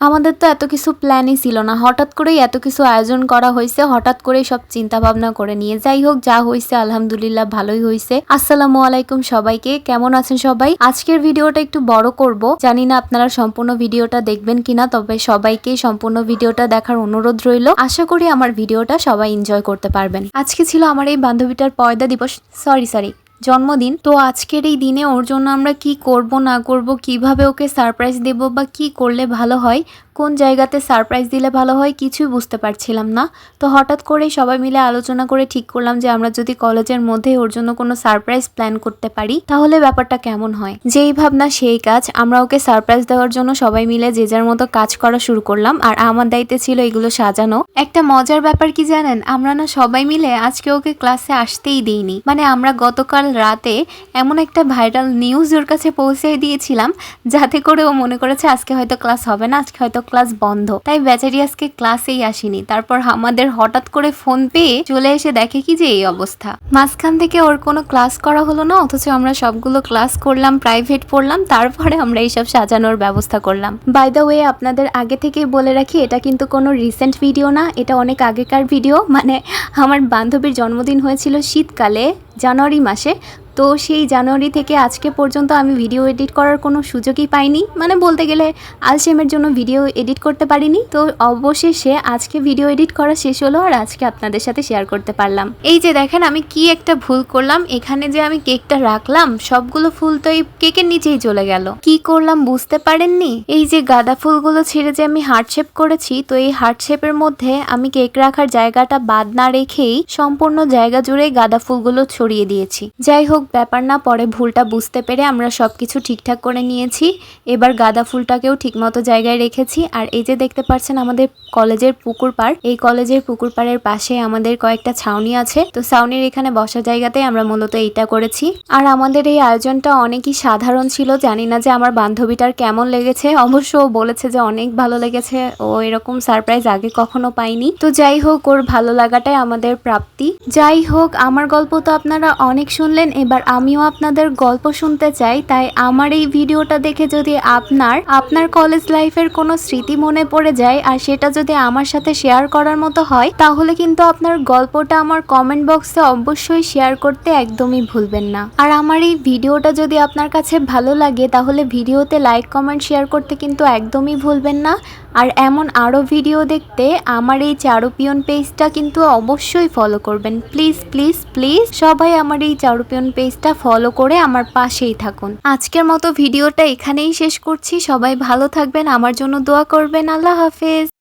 আমাদের তো এত কিছু প্ল্যানই ছিল না। হঠাৎ করেই এত কিছু আয়োজন করা হয়েছে, হঠাৎ করেই সব চিন্তা ভাবনা করে নিয়ে। যাই হোক, যা হয়েছে, আলহামদুলিল্লাহ ভালোই হয়েছে। আসসালামু আলাইকুম সবাইকে, কেমন আছেন সবাই? আজকের ভিডিওটা একটু বড় করব। জানি না আপনারা সম্পূর্ণ ভিডিওটা দেখবেন কিনা, তবে সবাইকে সম্পূর্ণ ভিডিওটা দেখার অনুরোধ রইল। আশা করি আমার ভিডিওটা সবাই এনজয় করতে পারবেন। আজকে ছিল আমার এই বান্ধবীটার পয়দা দিবস। সরি সরি জন্মদিন। তো আজকের এই দিনে ওর জন্য আমরা কি করব, না করব, কীভাবে ওকে সারপ্রাইজ দেব বা কি করলে ভালো হয় কোন জায়গাতে সারপ্রাইজ দিলে ভালো হয় কিছুই বুঝতে পারছিলাম না। তো হঠাৎ করে সবাই মিলে আলোচনা করে ঠিক করলাম যে আমরা যদি কলেজের মধ্যে ওর জন্য কোনো সারপ্রাইজ প্ল্যান করতে পারি, তাহলে ব্যাপারটা কেমন হয়? যেই ভাবনা সেই কাজ, আমরা ওকে সারপ্রাইজ দেওয়ার জন্য সবাই মিলে যে যার মতো কাজ করা শুরু করলাম, আর আমার দায়িত্বে ছিল এগুলো সাজানো। একটা মজার ব্যাপার কি জানেন? আমরা না সবাই মিলে আজকে ওকে ক্লাসে আসতেই দিইনি। মানে আমরা গতকাল রাতে এমন একটা ভাইরাল নিউজ ওর কাছে পৌঁছে দিয়েছিলাম, যাতে করে ও মনে করেছে আজকে হয়তো ক্লাস হবে না, আজকে হয়তো ক্লাস বন্ধ। তাই বেচারি ক্লাসেই আসেনি। তারপর আমাদের হঠাৎ করে ফোন পেয়ে চলে এসে দেখে কি যে এই অবস্থা। মাঝখান থেকে ওর কোনো ক্লাস করা হলো না, অথচ আমরা সবগুলো ক্লাস করলাম প্রাইভেট পড়লাম, তারপরে আমরা এইসব সাজানোর ব্যবস্থা করলাম। বাই দ্য ওয়ে আপনাদের আগে থেকেই বলে রাখি, এটা কিন্তু কোনো রিসেন্ট ভিডিও না, এটা অনেক আগেকার ভিডিও মানে আমার বান্ধবীর জন্মদিন হয়েছিল শীতকালে, জানুয়ারি মাসে। তো সেই জানুয়ারি থেকে আজকে পর্যন্ত আমি ভিডিও এডিট করার কোনো সুযোগই পাইনি। মানে বলতে গেলে আলসেমের জন্য ভিডিও এডিট করতে পারিনি। তো অবশেষে আজকে ভিডিও এডিট করা শেষ হলো আর আজকে আপনাদের সাথে শেয়ার করতে পারলাম। এই যে দেখেন, আমি কি একটা ভুল করলাম? এখানে যে আমি কেকটা রাখলাম, সবগুলো ফুল তো এই কেকের নিচেই চলে গেল। কি করলাম বুঝতে পারেননি? এই যে গাঁদা ফুলগুলো ছেড়ে যে আমি হার্ট শেপ করেছি, তো এই হার্ট শেপের মধ্যে আমি কেক রাখার জায়গাটা বাদ না রেখেই সম্পূর্ণ জায়গা জুড়ে গাঁদা ফুলগুলো ছড়িয়ে দিয়েছি। যাই হোক ব্যাপার না, পরে ভুলটা বুঝতে পেরে আমরা সবকিছু ঠিকঠাক করে নিয়েছি। এবার গাঁদা ফুলটাকেও ঠিকমতো জায়গায় রেখেছি। আর এই যে দেখতে পাচ্ছেন আমাদের কলেজের পুকুর পাড়, এই কলেজের পুকুর পাড়ের পাশে আমাদের কয়েকটা ছাউনি আছে। তো ছাউনির এখানে বসা জায়গাতে আমরা মূলত এইটা করেছি। আর আমাদের এই আয়োজনটা অনেকই সাধারণ ছিল। জানি না যে আমার বান্ধবীটার কেমন লেগেছে। অবশ্য ও বলেছে যে অনেক ভালো লেগেছে। ও এরকম সারপ্রাইজ আগে কখনো পাইনি। তো যাই হোক, ওর ভালো লাগাটাই আমাদের প্রাপ্তি। যাই হোক, আমার গল্প তো আপনারা অনেক শুনলেন। এবার আমিও আপনাদের গল্প শুনতে চাই, তাই আমার এই ভিডিওটা দেখে যদি আপনার আপনার কলেজ লাইফের কোনো স্মৃতি মনে পড়ে যায় আর সেটা যদি আমার সাথে শেয়ার করার মতো হয়, তাহলে কিন্তু আপনার গল্পটা আমার কমেন্ট বক্সে অবশ্যই শেয়ার করতে একদমই ভুলবেন না। আর আমার এই ভিডিওটা যদি আপনার কাছে ভালো লাগে, তাহলে ভিডিওতে লাইক কমেন্ট শেয়ার করতে কিন্তু একদমই ভুলবেন না। আর এমন আরও ভিডিও দেখতে আমার এই চারুপিয়ন পেজটা কিন্তু অবশ্যই ফলো করবেন। প্লিজ প্লিজ প্লিজ সবাই আমার এই চারুপিয়ন পেজটা ফলো করে আমার পাশেই থাকুন। আজকের মতো ভিডিওটা এখানেই শেষ করছি। সবাই ভালো থাকবেন। আমার জন্য দোয়া করবেন। আল্লাহ হাফেজ।